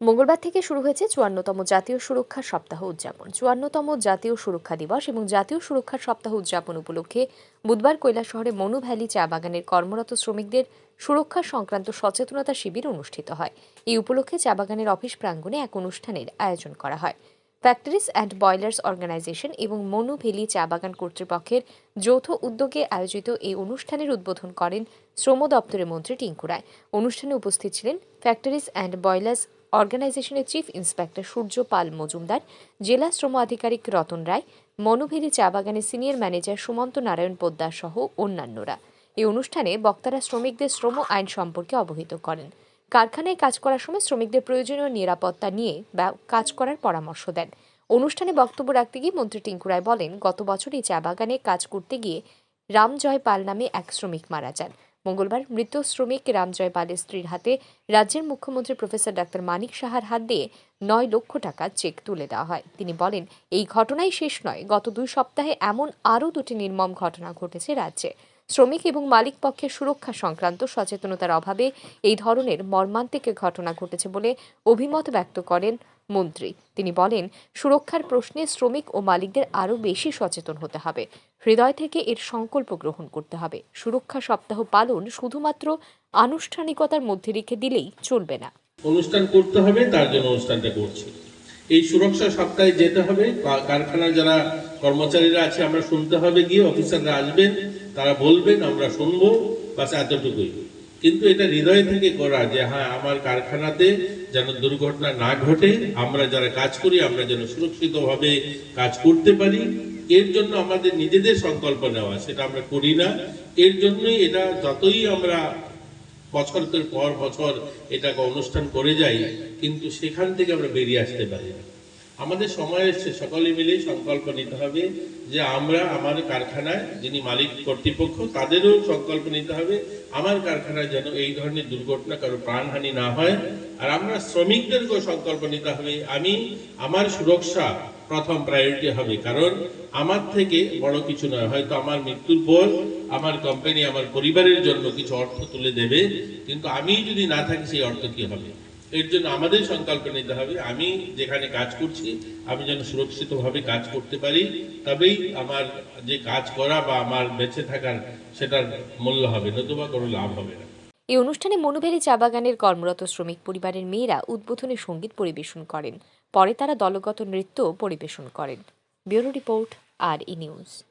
মঙ্গলবার থেকে শুরু হয়েছে চুয়ান্নতম জাতীয় সুরক্ষা সপ্তাহ উদযাপন। চুয়ান্নতম জাতীয় সুরক্ষা দিবস এবং জাতীয় সুরক্ষা সপ্তাহ উদযাপন উপলক্ষে বুধবার কৈলা শহরে মনু ভ্যালি চা বাগানের কর্মরত শ্রমিকদের সুরক্ষা সংক্রান্ত সচেতনতা শিবির অনুষ্ঠিত হয়। এই উপলক্ষে চা বাগানের অফিস প্রাঙ্গণে এক অনুষ্ঠানের আয়োজন করা হয়। ফ্যাক্টরিজ অ্যান্ড বয়লার্স অর্গানাইজেশন এবং মনু ভ্যালি চা বাগান কর্তৃপক্ষের যৌথ উদ্যোগে আয়োজিত এই অনুষ্ঠানের উদ্বোধন করেন শ্রম দপ্তরের মন্ত্রী টিঙ্কু রায়। অনুষ্ঠানে উপস্থিত ছিলেন ফ্যাক্টরিজ অ্যান্ড বয়লার্স অর্গানাইজেশনের চিফ ইন্সপেক্টর সূর্য পাল মজুমদার, জেলা শ্রম আধিকারিক রতন রায়, মনোভেরি চা বাগানের সিনিয়র ম্যানেজার সুমন্ত নারায়ণ পোদ্দার সহ অন্যান্যরা। এই অনুষ্ঠানে বক্তারা শ্রমিকদের শ্রম আইন সম্পর্কে অবহিত করেন। কারখানায় কাজ করার সময় শ্রমিকদের প্রয়োজনীয় নিরাপত্তা নিয়ে কাজ করার পরামর্শ দেন। অনুষ্ঠানে বক্তব্য রাখতে গিয়ে মন্ত্রী টিঙ্কু রায় বলেন, গত বছরই চা বাগানে কাজ করতে গিয়ে রামজয় পাল নামে এক শ্রমিক মারা যান। মঙ্গলবার মৃত শ্রমিক রামজয় পালের স্ত্রীর হাতে রাজ্যের মুখ্যমন্ত্রী প্রফেসর ডাক্তার মানিক সাহার হাত দিয়ে নয় লক্ষ টাকা চেক তুলে দেওয়া হয়। তিনি বলেন, এই ঘটনাই শেষ নয়, গত দুই সপ্তাহে এমন আরও দুটি নির্মম ঘটনা ঘটেছে রাজ্যে। শ্রমিক এবং মালিক পক্ষের সুরক্ষা সংক্রান্ত সচেতনতার অভাবে এই ধরনের মর্মান্তিক ঘটনা ঘটেছে বলে অভিমত ব্যক্ত করেন মন্ত্রী। তিনি বলেন, সুরক্ষার প্রশ্নে শ্রমিক ও মালিকদের আরও বেশি সচেতন হতে হবে। হৃদয় থেকে এর সংকল্প গ্রহণ করতে হবে। সুরক্ষা সপ্তাহ পালন শুধুমাত্র আনুষ্ঠানিকতার মধ্যে রেখে দিলেই চলবে না। অনুষ্ঠান করতে হবে, তার জন্য অনুষ্ঠানটা করছি। এই সুরক্ষা সপ্তাহে যেতে হবে। কারখানার যারা কর্মচারীরা আছে, আমরা শুনতে হবে, গিয়ে অফিসাররা আসবেন, তারা বলবেন, আমরা শুনব, বাস এতটুকুই। কিন্তু এটা হৃদয় থেকে করা যে হ্যাঁ আমার কারখানাতে যেন দুর্ঘটনা না ঘটে, আমরা যারা কাজ করি, আমরা যেন সুরক্ষিতভাবে কাজ করতে পারি। এর জন্য আমাদের নিজেদের সংকল্প নেওয়া, সেটা আমরা করি না। এর জন্যই এটা যতই আমরা বছরের পর বছর এটাকে অনুষ্ঠান করে যাই, কিন্তু সেখান থেকে আমরা বেরিয়ে আসতে পারি না। আমাদের সময় এসছে, সকলে মিলে সংকল্প নিতে হবে যে আমরা আমার কারখানায় যিনি মালিক কর্তৃপক্ষ, তাদেরও সংকল্প নিতে হবে, আমার কারখানায় যেন এই ধরনের দুর্ঘটনা কারও প্রাণহানি না হয়। আর আমরা শ্রমিকদেরকেও সংকল্প নিতে হবে, আমি, আমার সুরক্ষা প্রথম প্রায়োরিটি হবে, কারণ আমার থেকে বড় কিছু নয়, হয়তো আমার মৃত্যুর পর আমার কোম্পানি আমার পরিবারের জন্য কিছু অর্থ তুলে দেবে, কিন্তু আমি যদি না থাকি সেই অর্থ কি হবে? এর জন্য আমাদের সংকল্প নিতে হবে, আমি যেখানে কাজ করছি, আমি যেন সুরক্ষিতভাবে কাজ করতে পারি, তবেই আমার যে কাজ করা বা আমার বেঁচে থাকার সেটার মূল্য হবে, নতুবা কোনো লাভ হবে না। এই অনুষ্ঠানে মনুভেরি চা বাগানের কর্মরত শ্রমিক পরিবারের মেয়েরা উদ্বোধনী সংগীত পরিবেশন করেন। পরে তারা দলগত নৃত্য পরিবেশন করেন। ব্যুরো রিপোর্ট, আর ই নিউজ।